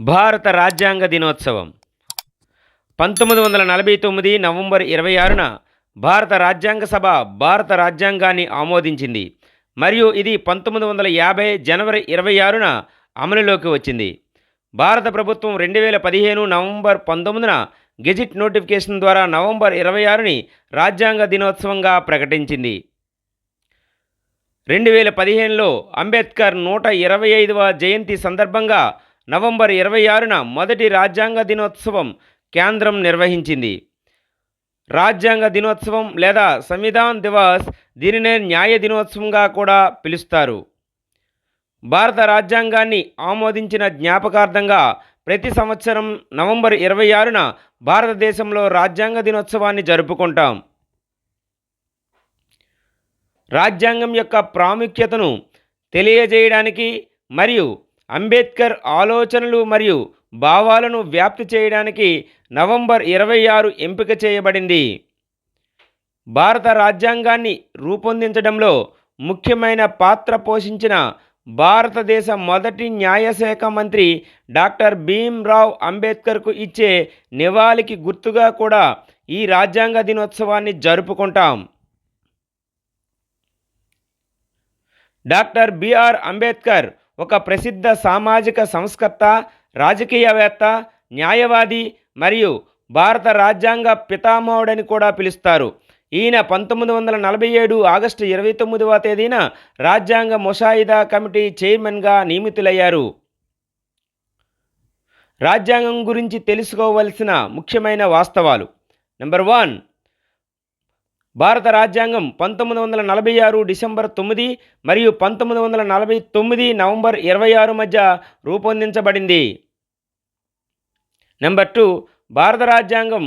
భారత రాజ్యాంగ దినోత్సవం. పంతొమ్మిది వందల నలభై తొమ్మిది నవంబర్ ఇరవై ఆరున భారత రాజ్యాంగ సభ భారత రాజ్యాంగాన్ని ఆమోదించింది. మరియు ఇది పంతొమ్మిది వందల యాభై జనవరి ఇరవై ఆరున అమలులోకి వచ్చింది. భారత ప్రభుత్వం రెండు వేల పదిహేను నవంబర్ పంతొమ్మిదిన గెజిట్ నోటిఫికేషన్ ద్వారా నవంబర్ ఇరవై ఆరుని రాజ్యాంగ దినోత్సవంగా ప్రకటించింది. రెండు వేల పదిహేనులో అంబేద్కర్ నూట ఇరవై ఐదవ జయంతి సందర్భంగా నవంబర్ ఇరవై ఆరున మొదటి రాజ్యాంగ దినోత్సవం కేంద్రం నిర్వహించింది. రాజ్యాంగ దినోత్సవం లేదా సంవిధాన్ దివాస్ దీనినే న్యాయ దినోత్సవంగా కూడా పిలుస్తారు. భారత రాజ్యాంగాన్ని ఆమోదించిన జ్ఞాపకార్థంగా ప్రతి సంవత్సరం నవంబర్ ఇరవై ఆరున భారతదేశంలో రాజ్యాంగ దినోత్సవాన్ని జరుపుకుంటాం. రాజ్యాంగం యొక్క ప్రాముఖ్యతను తెలియజేయడానికి మరియు అంబేద్కర్ ఆలోచనలు మరియు భావాలను వ్యాప్తి చేయడానికి నవంబర్ ఇరవై ఆరు ఎంపిక చేయబడింది. భారత రాజ్యాంగాన్ని రూపొందించడంలో ముఖ్యమైన పాత్ర పోషించిన భారతదేశ మొదటి న్యాయశాఖ మంత్రి డాక్టర్ భీమ్రావ్ అంబేద్కర్కు ఇచ్చే నివాళికి గుర్తుగా కూడా ఈ రాజ్యాంగ దినోత్సవాన్ని జరుపుకుంటాం. డాక్టర్ బిఆర్ అంబేద్కర్ ఒక ప్రసిద్ధ సామాజిక సంస్కర్త రాజకీయవేత్త న్యాయవాది మరియు భారత రాజ్యాంగ పితామహుడని కూడా పిలుస్తారు. ఈయన పంతొమ్మిది వందల నలభై ఏడు ఆగస్టు ఇరవై తొమ్మిదవ తేదీన రాజ్యాంగ ముసాయిదా కమిటీ చైర్మన్గా నియమితులయ్యారు. రాజ్యాంగం గురించి తెలుసుకోవలసిన ముఖ్యమైన వాస్తవాలు. నెంబర్ వన్ భారత రాజ్యాంగం పంతొమ్మిది వందల నలభై ఆరు డిసెంబర్ తొమ్మిది మరియు పంతొమ్మిది వందల నలభై తొమ్మిది నవంబర్ ఇరవై ఆరు మధ్య రూపొందించబడింది. నెంబర్ టూ భారత రాజ్యాంగం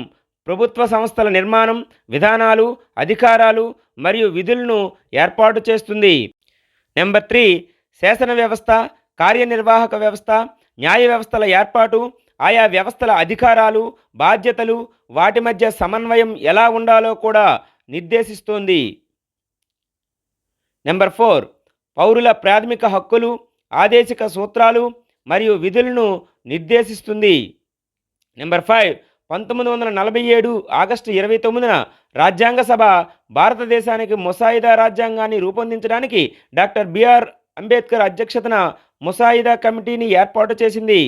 ప్రభుత్వ సంస్థల నిర్మాణం విధానాలు అధికారాలు మరియు విధులను ఏర్పాటు చేస్తుంది. నెంబర్ త్రీ శాసన వ్యవస్థ కార్యనిర్వాహక వ్యవస్థ న్యాయ వ్యవస్థల ఏర్పాటు ఆయా వ్యవస్థల అధికారాలు బాధ్యతలు వాటి మధ్య సమన్వయం ఎలా ఉండాలో కూడా నిర్దేశిస్తోంది. నెంబర్ ఫోర్ పౌరుల ప్రాథమిక హక్కులు ఆదేశిక సూత్రాలు మరియు విధులను నిర్దేశిస్తుంది. నెంబర్ ఫైవ్ పంతొమ్మిది వందల నలభై ఏడు ఆగస్టు ఇరవై తొమ్మిదిన రాజ్యాంగ సభ భారతదేశానికి ముసాయిదా రాజ్యాంగాన్ని రూపొందించడానికి డాక్టర్ బిఆర్ అంబేద్కర్ అధ్యక్షతన ముసాయిదా కమిటీని ఏర్పాటు చేసింది.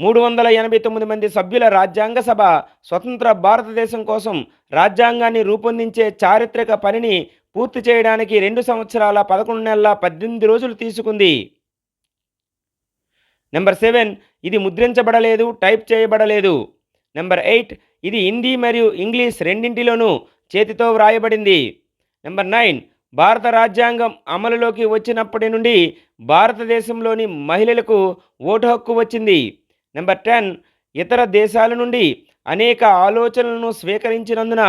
మూడు వందల ఎనభై తొమ్మిది మంది సభ్యుల రాజ్యాంగ సభ స్వతంత్ర భారతదేశం కోసం రాజ్యాంగాన్ని రూపొందించే చారిత్రక పనిని పూర్తి చేయడానికి రెండు సంవత్సరాల పదకొండు నెలల పద్దెనిమిది రోజులు తీసుకుంది. నెంబర్ సెవెన్ ఇది ముద్రించబడలేదు టైప్ చేయబడలేదు. నెంబర్ ఎయిట్ ఇది హిందీ మరియు ఇంగ్లీష్ రెండింటిలోనూ చేతితో వ్రాయబడింది. నెంబర్ నైన్ భారత రాజ్యాంగం అమలులోకి వచ్చినప్పటి నుండి భారతదేశంలోని మహిళలకు ఓటు హక్కు వచ్చింది. నెంబర్ టెన్ ఇతర దేశాల నుండి అనేక ఆలోచనలను స్వీకరించినందున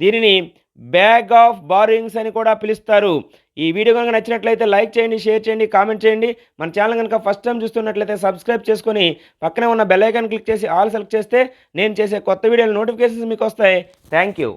దీనిని బ్యాగ్ ఆఫ్ బారోయింగ్స్ అని కూడా పిలుస్తారు. ఈ వీడియో కనుక నచ్చినట్లయితే లైక్ చేయండి షేర్ చేయండి కామెంట్ చేయండి. మన ఛానల్ కనుక ఫస్ట్ టైం చూస్తున్నట్లయితే సబ్స్క్రైబ్ చేసుకొని పక్కనే ఉన్న బెల్ ఐకాన్ క్లిక్ చేసి ఆల్ సెలెక్ట్ చేస్తే నేను చేసే కొత్త వీడియోలు నోటిఫికేషన్స్ మీకు వస్తాయి. Thank you